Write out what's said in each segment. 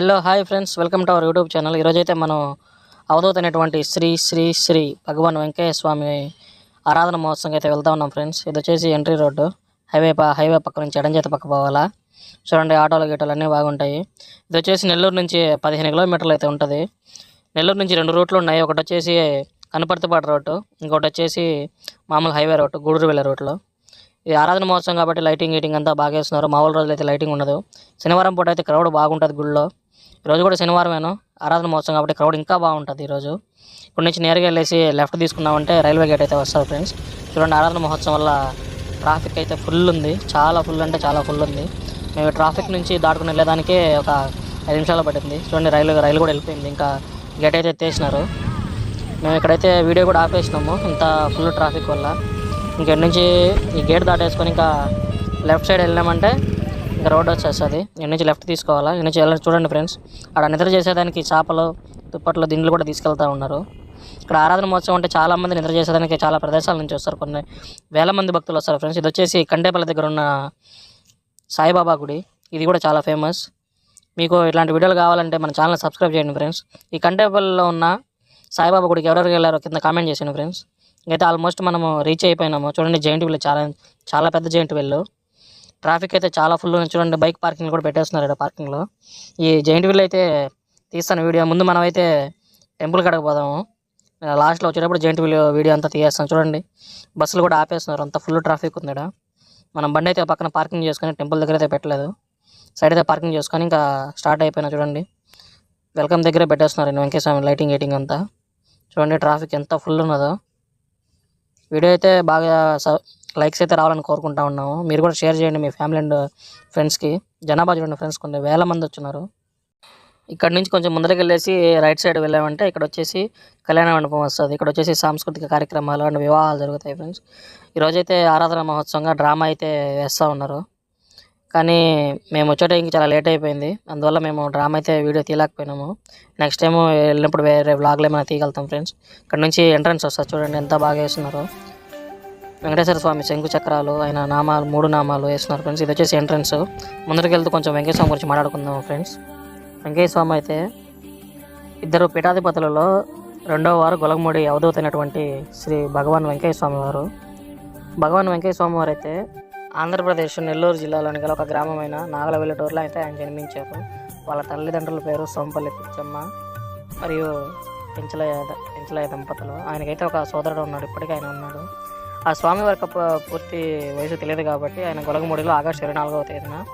Hello hi friends. Welcome to our YouTube channel. ఈరోజైతే మనం అవధూత అనేటువంటి శ్రీ శ్రీ శ్రీ భగవాన్ వెంకయ్య స్వామి ఆరాధన మహోత్సవంకి అయితే వెళ్తా ఉన్నాం ఫ్రెండ్స్. ఇది వచ్చేసి ఎంట్రీ రోడ్డు. హైవే ప హైవే పక్క నుంచి ఎడంచేత పక్క పోవాలా. చూడండి ఆటోలు గీటోలు అన్నీ బాగుంటాయి. ఇది వచ్చేసి నెల్లూరు నుంచి పదిహేను కిలోమీటర్లు అయితే ఉంటుంది. నెల్లూరు నుంచి రెండు రూట్లు ఉన్నాయి. ఒకటి వచ్చేసి కనపర్తిపాటు రోడ్డు. ఇంకోటి వచ్చేసి మామూలు హైవే రోడ్డు గూడూరు వెళ్ళే రోడ్లో ఇది ఆరాధన మహోత్సవం కాబట్టి లైటింగ్ గీటింగ్ అంతా బాగా వేస్తున్నారు. మామూలు రోజులు అయితే లైటింగ్ ఉండదు. శనివారం పూట అయితే క్రౌడ్ బాగుంటుంది గుడిలో ఈరోజు కూడా శనివారమేను. ఆరాధన మహోత్సవం కాబట్టి క్రౌడ్ ఇంకా బాగుంటుంది ఈరోజు ఇక్కడ నుంచి నేరుగా వెళ్ళేసి లెఫ్ట్ తీసుకున్నామంటే రైల్వే గేట్ అయితే వస్తుంది ఫ్రెండ్స్. చూడండి ఆరాధన మహోత్సవం వల్ల ట్రాఫిక్ అయితే ఫుల్ ఉంది. చాలా ఫుల్ అంటే చాలా ఫుల్ ఉంది. మేము ట్రాఫిక్ నుంచి దాటుకుని వెళ్ళేదానికే ఒక ఐదు నిమిషాలు పట్టింది. చూడండి రైలు రైలు కూడా వెళ్ళిపోయింది. ఇంకా గేట్ అయితే ఎత్తేసినారు. మేము ఇక్కడైతే వీడియో కూడా ఆపేసినాము. ఇంత ఫుల్ ట్రాఫిక్ వల్ల. ఇక్కడ నుంచి ఈ గేట్ దాటేసుకొని ఇంకా లెఫ్ట్ సైడ్ వెళ్ళామంటే ఇంకా రోడ్ వచ్చేస్తుంది. ఇక్కడ నుంచి లెఫ్ట్ తీసుకోవాలా? ఇక్కడ నుంచి వెళ్ళి చూడండి ఫ్రెండ్స్ అక్కడ నిద్ర చేసేదానికి చేపలు దుప్పట్లు దిండ్లు కూడా తీసుకెళ్తా ఉన్నారు. ఇక్కడ ఆరాధన మహోత్సవం అంటే చాలా మంది నిద్ర చేసేదానికి చాలా ప్రదేశాల నుంచి వస్తారు. కొన్ని వేల మంది భక్తులు వస్తారు ఫ్రెండ్స్ ఇది వచ్చేసి కండేపల్లి దగ్గర ఉన్న సాయిబాబా గుడి. ఇది కూడా చాలా ఫేమస్ మీకు ఇట్లాంటి వీడియోలు కావాలంటే మన ఛానల్ సబ్స్క్రైబ్ చేయండి ఫ్రెండ్స్ ఈ కంటేపల్లిలో ఉన్న సాయిబాబా గుడికి ఎవరెవరికి వెళ్ళారో కింద కామెంట్ చేసాను ఫ్రెండ్స్ అయితే ఆల్మోస్ట్ మనము రీచ్ అయిపోయినాము. చూడండి జైంట్ వీల్ చాలా చాలా పెద్ద జైంట్ వీల్ ట్రాఫిక్ అయితే చాలా ఫుల్ ఉంది. చూడండి బైక్ పార్కింగ్ కూడా పెట్టేస్తున్నారు ఇక్కడ పార్కింగ్లో ఈ జైంట్ వీల్ అయితే తీస్తాను వీడియో. ముందు మనం అయితే టెంపుల్ కడకు పోదాము. లాస్ట్లో వచ్చేటప్పుడు జైంట్ వీల్ వీడియో అంతా తీయేస్తాం చూడండి బస్సులు కూడా ఆపేస్తున్నారు. అంత ఫుల్ ట్రాఫిక్ ఉంది ఇక్కడ. మనం బండి అయితే పక్కన పార్కింగ్ చేసుకొని టెంపుల్ దగ్గర అయితే పెట్టలేదు. సైడ్ అయితే పార్కింగ్ చేసుకొని ఇంకా స్టార్ట్ అయిపోయినా చూడండి. వెల్కమ్ దగ్గరే పెట్టేస్తున్నారు. ఈ లైటింగ్ ఎయిటింగ్ అంతా. చూడండి ట్రాఫిక్ ఎంత ఫుల్ ఉన్నదో. వీడియో అయితే బాగా లైక్స్ అయితే రావాలని కోరుకుంటా ఉన్నాము. మీరు కూడా షేర్ చేయండి మీ ఫ్యామిలీ అండ్ ఫ్రెండ్స్కి జనాభా చూడండి ఫ్రెండ్స్ కొన్ని వేల మంది వచ్చినారు. ఇక్కడ నుంచి కొంచెం ముందరికి వెళ్ళేసి రైట్ సైడ్ వెళ్ళామంటే ఇక్కడ వచ్చేసి కళ్యాణ మండపం వస్తుంది. ఇక్కడ వచ్చేసి సాంస్కృతిక కార్యక్రమాలు అండ్ వివాహాలు జరుగుతాయి ఫ్రెండ్స్ ఈరోజైతే ఆరాధన మహోత్సవంగా డ్రామా అయితే వేస్తూ ఉన్నారు. కానీ మేము వచ్చే చాలా లేట్ అయిపోయింది. అందువల్ల మేము డ్రామా అయితే వీడియో తీయలేకపోయినాము. నెక్స్ట్ టైం వెళ్ళినప్పుడు వేరే వ్లాగ్లో ఏమైనా తీయగలుగుతాం ఫ్రెండ్స్ ఇక్కడ నుంచి ఎంట్రన్స్ వస్తుంది చూడండి ఎంత బాగా వేస్తున్నారు. వెంకటేశ్వర స్వామి శంకు చక్రాలు ఆయన నామాలు మూడు నామాలు వేస్తున్నారు ఫ్రెండ్స్ ఇది వచ్చేసి ఎంట్రన్స్ ముందరికి వెళ్తూ కొంచెం వెంకటేశ్వర స్వామి గురించి మాట్లాడుకుందాం ఫ్రెండ్స్ వెంకటేశ్వర స్వామి అయితే ఇద్దరు పీఠాధిపతులలో రెండవ వారు గొలగముడి అవధూత శ్రీ భగవాన్ వెంకయ్య స్వామి వారు. భగవాన్ వెంకయ్య స్వామి వారు అయితే ఆంధ్రప్రదేశ్ నెల్లూరు జిల్లాలోని గల ఒక గ్రామమైన నాగలవెల్లటూరులో అయితే ఆయన జన్మించారు. వాళ్ళ తల్లిదండ్రుల పేరు సోంపల్లి పిచ్చమ్మ మరియు పెంచలయ్య పెంచలయ్య దంపతులు. ఆయనకైతే ఒక సోదరుడు ఉన్నాడు ఇప్పటికీ ఆయన ఉన్నాడు. ఆ స్వామి వారికి పూర్తి వయసు తెలియదు కాబట్టి ఆయన గొలగమూడిలో ఆగస్టు ఇరవై నాలుగవ తేదీన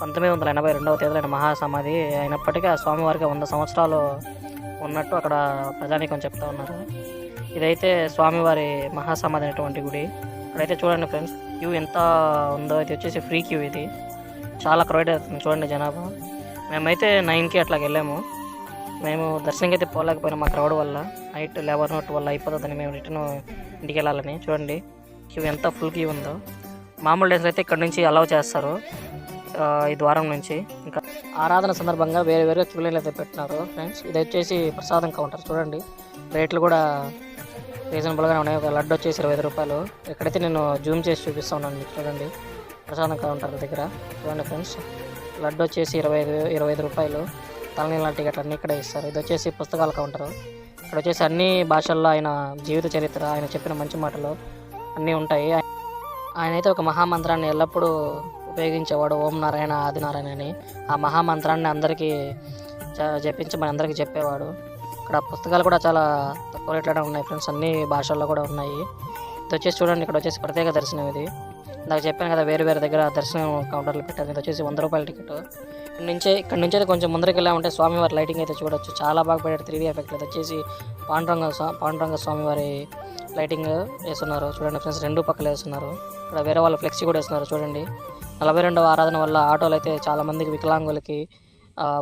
పంతొమ్మిది వందల ఎనభై రెండవ తేదీన ఆయన మహాసమాధి అయినప్పటికీ ఆ స్వామివారికి వంద సంవత్సరాలు ఉన్నట్టు అక్కడ ప్రజానీకం చెప్తా ఉన్నారు. ఇదైతే స్వామివారి మహాసమాధి అనేటువంటి గుడి. ఇక్కడైతే చూడండి ఫ్రెండ్స్ క్యూ ఎంత ఉందో ఇది వచ్చేసి ఫ్రీ క్యూ ఇది. చాలా క్రౌడ్ అవుతుంది చూడండి జనాభా. మేమైతే నైన్కి అట్లా వెళ్ళాము. మేము దర్శనంకి అయితే పోలేకపోయినా మా క్రౌడ్ వల్ల. నైట్ లెవెన్ నోట్ వల్ల అయిపోతుందని మేము రిటర్న్ ఇంటికి వెళ్ళాలని చూడండి. క్యూ ఎంత ఫుల్ క్యూ ఉందో. మామూలు డేస్ అయితే ఇక్కడ నుంచి అలౌ చేస్తారు. ఈ ద్వారం నుంచి. ఇంకా ఆరాధన సందర్భంగా వేరే వేరే క్యూలైన్లు అయితే పెట్టినారు. ఫ్రెండ్స్ ఇది వచ్చేసి ప్రసాదం కౌంటర్ చూడండి. రేట్లు కూడా రీజనబుల్గానే ఉన్నాయి. ఒక లడ్డు వచ్చేసి ఇరవై రూపాయలు. ఇక్కడైతే నేను జూమ్ చేసి చూపిస్తాను మీకు చూడండి. ప్రసాదం కౌంటర్ దగ్గర. చూడండి ఫ్రెండ్స్. లడ్డు వచ్చేసి ఇరవై ఐదు ఇరవై ఐదు రూపాయలు. తలనీళ్ళ టికెట్లు అన్నీ ఇక్కడే ఇస్తారు. ఇది వచ్చేసి పుస్తకాల కౌంటర్ ఇక్కడ వచ్చేసి అన్ని భాషల్లో ఆయన జీవిత చరిత్ర ఆయన చెప్పిన మంచి మాటలు అన్నీ ఉంటాయి. ఆయన అయితే ఒక మహామంత్రాన్ని ఎల్లప్పుడూ ఉపయోగించేవాడు ఓం నారాయణ ఆది నారాయణ అని. ఆ మహామంత్రాన్ని అందరికీ చ- జపించి అందరికీ చెప్పేవాడు. ఇక్కడ పుస్తకాలు కూడా చాలా తక్కువ రేట్లోనే ఉన్నాయి ఫ్రెండ్స్. అన్ని భాషల్లో కూడా ఉన్నాయి. ఇది వచ్చేసి చూడండి ఇక్కడ వచ్చేసి ప్రత్యేక దర్శనం ఇది. నాకు చెప్పాను కదా వేరు వేరే దగ్గర దర్శనం కౌంటర్లు పెట్టారు. ఇది వచ్చేసి వంద రూపాయల టికెట్. ఇక్కడ నుంచే ఇక్కడ నుంచి అయితే కొంచెం ముందరికి వెళ్ళామంటే స్వామివారి లైటింగ్ అయితే చూడొచ్చు. చాలా బాగా పెట్టారు త్రీ ఎఫెక్ట్. ఇది వచ్చేసి పాండురంగ స్వా పాండురంగ స్వామివారి లైటింగ్ వేస్తున్నారు. చూడండి ఫ్రెండ్స్ రెండు పక్కలు వేస్తున్నారు. ఇక్కడ వేరే వాళ్ళు ఫ్లెక్సీ కూడా వేస్తున్నారు. చూడండి నలభై రెండవ ఆరాధన వల్ల ఆటోలు అయితే చాలా మందికి వికలాంగులకి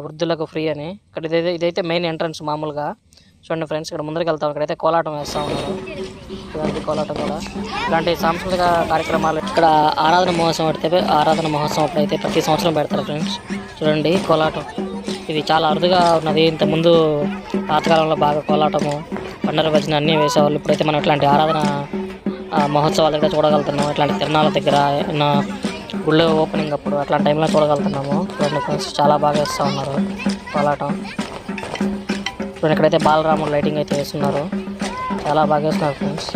వృద్ధులకు ఫ్రీ అని. ఇక్కడ ఇదైతే ఇదైతే మెయిన్ ఎంట్రన్స్ మామూలుగా. చూడండి ఫ్రెండ్స్ ఇక్కడ ముందరికి వెళ్తాం. ఇక్కడైతే కోలాటం వేస్తూ ఉన్నారు కోలాటం కూడా. ఇలాంటి సాంస్కృతిక కార్యక్రమాలు ఇక్కడ ఆరాధన మహోత్సవం పెడితే ఆరాధన మహోత్సవం అయితే ప్రతి సంవత్సరం పెడతారు ఫ్రెండ్స్. చూడండి కోలాటం. ఇది చాలా అరుదుగా ఉన్నది. ఇంతకుముందు పాతకాలంలో బాగా కోలాటము పండర భజన అన్నీ వేసేవాళ్ళు. ఇప్పుడైతే మనం ఇట్లాంటి ఆరాధన మహోత్సవాల దగ్గర చూడగలుగుతున్నాం. ఇట్లాంటి తిరణాల దగ్గర గుళ్ళో ఓపెనింగ్ అప్పుడు అట్లాంటి టైంలో చూడగలుగుతున్నాము. రెండు ఫ్రెండ్స్ చాలా బాగా వేస్తూ ఉన్నారు. కోలాటం ఇప్పుడు ఇక్కడైతే బాలరాముడు లైటింగ్ అయితే వేస్తున్నారు. చాలా బాగా వేస్తున్నారు ఫ్రెండ్స్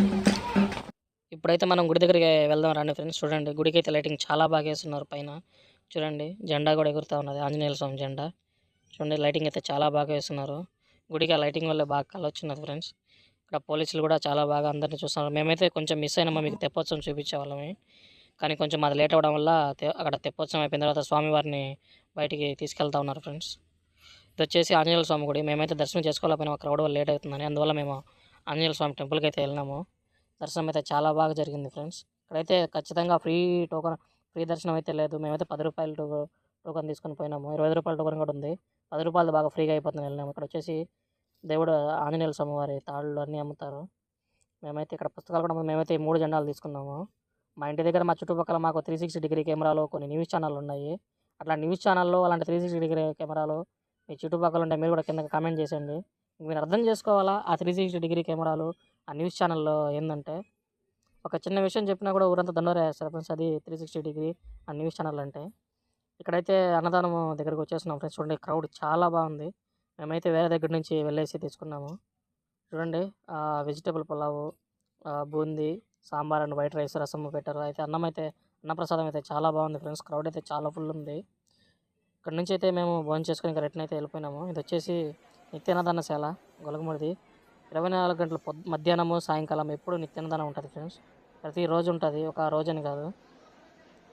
ఇప్పుడైతే మనం గుడి దగ్గరికి వెళ్దాం రండి ఫ్రెండ్స్ చూడండి గుడికి అయితే లైటింగ్ చాలా బాగా వేస్తున్నారు పైన. చూడండి జెండా కూడా ఎగురుతూ ఉన్నది. ఆంజనేయ స్వామి జెండా. చూడండి లైటింగ్ అయితే చాలా బాగా వేస్తున్నారు. గుడికి ఆ లైటింగ్ వల్ల బాగా కళ ఫ్రెండ్స్ ఇక్కడ పోలీసులు కూడా చాలా బాగా అందరినీ చూస్తున్నారు. మేమైతే కొంచెం మిస్ అయినామా మీకు తెప్పోత్సవం చూపించే వాళ్ళమే. కానీ కొంచెం అది లేట్ అవ్వడం వల్ల అక్కడ తెప్పోత్సవం అయిపోయిన తర్వాత స్వామివారిని బయటికి తీసుకెళ్తా ఉన్నారు ఫ్రెండ్స్. ఇది వచ్చేసి ఆంజనేయ స్వామి గుడి. మేమైతే దర్శనం చేసుకోలేకపోయినా. క్రౌడ్ వల్ల లేట్ అవుతుందని. అందువల్ల మేము ఆంజనేయ స్వామి టెంపుల్కి అయితే వెళ్ళినాము. దర్శనం అయితే చాలా బాగా జరిగింది ఫ్రెండ్స్. ఇక్కడైతే ఖచ్చితంగా ఫ్రీ టోకన్ ఫ్రీ దర్శనం అయితే లేదు. మేమైతే పది రూపాయలు టో టోకన్ తీసుకొని పోయినాము. ఇరవై రూపాయల టోకన్ కూడా ఉంది. పది రూపాయలు బాగా ఫ్రీగా అయిపోతుంది వెళ్ళినాము. ఇక్కడ వచ్చేసి దేవుడు ఆంజనేయ స్వామి వారి తాళ్ళు అన్నీ అమ్ముతారు. మేమైతే ఇక్కడ పుస్తకాలు కూడా మేమైతే మూడు జెండాలు తీసుకున్నాము. మా ఇంటి దగ్గర మా చుట్టుపక్కల మాకు త్రీ సిక్స్టీ డిగ్రీ కెమెరాలు కొన్ని న్యూస్ ఛానల్ ఉన్నాయి. అట్లా న్యూస్ ఛానల్లో అలాంటి త్రీ సిక్స్టీ డిగ్రీ కెమెరాలు మీ చుట్టుపక్కల ఉంటే మీరు కూడా కింద కామెంట్ చేసేయండి. మీరు అర్థం చేసుకోవాలా ఆ త్రీ సిక్స్టీ డిగ్రీ కెమెరాలు ఆ న్యూస్ ఛానల్లో ఏంటంటే ఒక చిన్న విషయం చెప్పినా కూడా ఊరంతా దండోరా వేస్తారు ఫ్రెండ్స్ అది త్రీ సిక్స్టీ డిగ్రీ ఆ న్యూస్ ఛానల్ అంటే. ఇక్కడైతే అన్నదానం దగ్గరకు వచ్చేస్తున్నాం ఫ్రెండ్స్. చూడండి క్రౌడ్ చాలా బాగుంది. మేమైతే వేరే దగ్గర నుంచి వెళ్ళేసి తీసుకున్నాము చూడండి vegetable pulao boondi sambar and white rice rasam పెట్టారు. అయితే అన్నం అయితే అన్నప్రసాదం అయితే చాలా బాగుంది ఫ్రెండ్స్. క్రౌడ్ అయితే చాలా ఫుల్ ఉంది. ఇక్కడ నుంచి అయితే మేము భోజనం చేసుకుని ఇంకా రిటర్న్ అయితే వెళ్ళిపోయినాము. ఇది వచ్చేసి నిత్యాన్నదానశాల గొలగముడిది. ఇరవై నాలుగు గంటల పొద్దు మధ్యాహ్నము సాయంకాలం ఎప్పుడు నిత్యాన్నదానం ఉంటుంది ఫ్రెండ్స్. ప్రతిరోజు ఉంటుంది ఒక రోజు అని కాదు.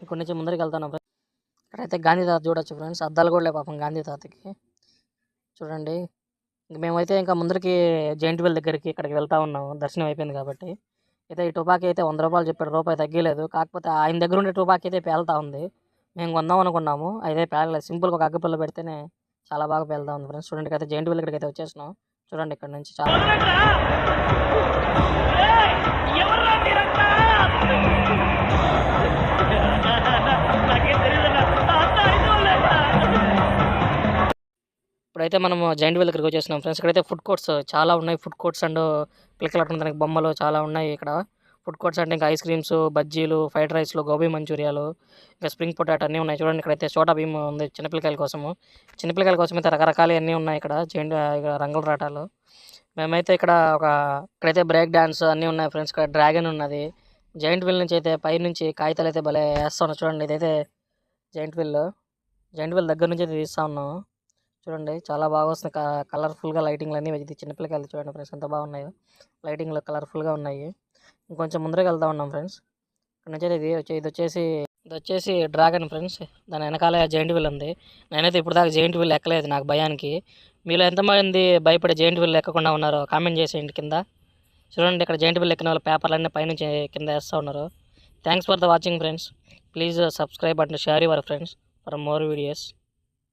ఇక్కడి నుంచి ముందరికి వెళ్తాను ఫ్రెండ్స్. ఇక్కడైతే గాంధీ తాత చూడొచ్చు ఫ్రెండ్స్. అద్దాలు కూడా లేవు పాపం గాంధీ తాతకి. చూడండి. ఇంక మేమైతే ఇంకా ముందరికి జైంట్ వీల్ దగ్గరికి ఇక్కడికి వెళ్తా ఉన్నాము. దర్శనం అయిపోయింది కాబట్టి. అయితే ఈ టుపాకీ అయితే వంద రూపాయలు చెప్పాడు రూపాయి తగ్గలేదు. కాకపోతే ఆయన దగ్గర ఉండే టుపాకీ అయితే పేలుతా ఉంది. మేము కొందాం అనుకున్నాము. అయితే పేలలేదు. సింపుల్గా ఒక అగ్గిపుల్ల పెడితేనే చాలా బాగా పేలుతా ఉంది ఫ్రెండ్స్. చూడండి అయితే జెయింట్ వీల్ ఇక్కడికి అయితే వచ్చేసినాం. చూడండి ఇక్కడ నుంచి చాలా ఇప్పుడైతే మనం జైంట్ వీల్ దగ్గరికి వచ్చేసినాం ఫ్రెండ్స్. ఇక్కడైతే ఫుడ్ కోర్ట్స్ చాలా ఉన్నాయి. ఫుడ్ కోర్ట్స్ అండ్ పిల్లకలాడుకోవడానికి బొమ్మలు చాలా ఉన్నాయి ఇక్కడ. ఫుడ్ కోర్ట్స్ అంటే ఇంకా ఐస్ క్రీమ్స్ బజ్జీలు ఫ్రైడ్ రైస్లు గోబీ మంచూరియాలు ఇంకా స్ప్రింగ్ పొటాటో అన్నీ ఉన్నాయి. చూడండి ఇక్కడైతే చోటా భీమ్ ఉంది చిన్నపిల్లకాయల కోసము. చిన్నపిల్లకాయల కోసం అయితే రకరకాలు అన్నీ ఉన్నాయి ఇక్కడ. జైంట్ ఇక్కడ రంగుల రాటాలు. మేమైతే ఇక్కడ ఒక ఇక్కడైతే బ్రేక్ డాన్స్ అన్నీ ఉన్నాయి ఫ్రెండ్స్. ఇక్కడ డ్రాగన్ ఉన్నది. జైంట్ వీల్ నుంచి అయితే పై నుంచి కాగితాలు అయితే భలే వేస్తున్నాం చూడండి ఇదైతే జాయింట్ వీల్. జాయింట్ వీల్ దగ్గర నుంచి అయితే తీస్తా ఉన్నాం. చూడండి. చాలా బాగా వస్తుంది కలర్ఫుల్గా లైటింగ్లు అన్నీ ఇది చిన్నపిల్లకాయలు చూడండి ఫ్రెండ్స్. ఎంత బాగున్నాయో. లైటింగ్లు కలర్ఫుల్గా ఉన్నాయి. ఇంకొంచెం ముందరకి వెళ్తా ఉన్నాం ఫ్రెండ్స్. ఇక్కడ నుంచి ఇది ఇది వచ్చేసి ఇది వచ్చేసి డ్రాగన్ ఫ్రెండ్స్. దాని వెనకాల జైంట్ వీల్ ఉంది. నేనైతే ఇప్పుడు దాకా జైంట్ వీల్ ఎక్కలేదు నాకు భయానికి. మీలో ఎంతమంది భయపడే జైంట్ వీల్ ఎక్కకుండా ఉన్నారో కామెంట్ చేసేయండి కింద. చూడండి ఇక్కడ జైంట్ వీల్ ఎక్కిన వాళ్ళ పేపర్లన్నీ పైనుంచి కింద వేస్తూ ఉన్నారు. Thanks for the watching friends please subscribe and share your friends for more videos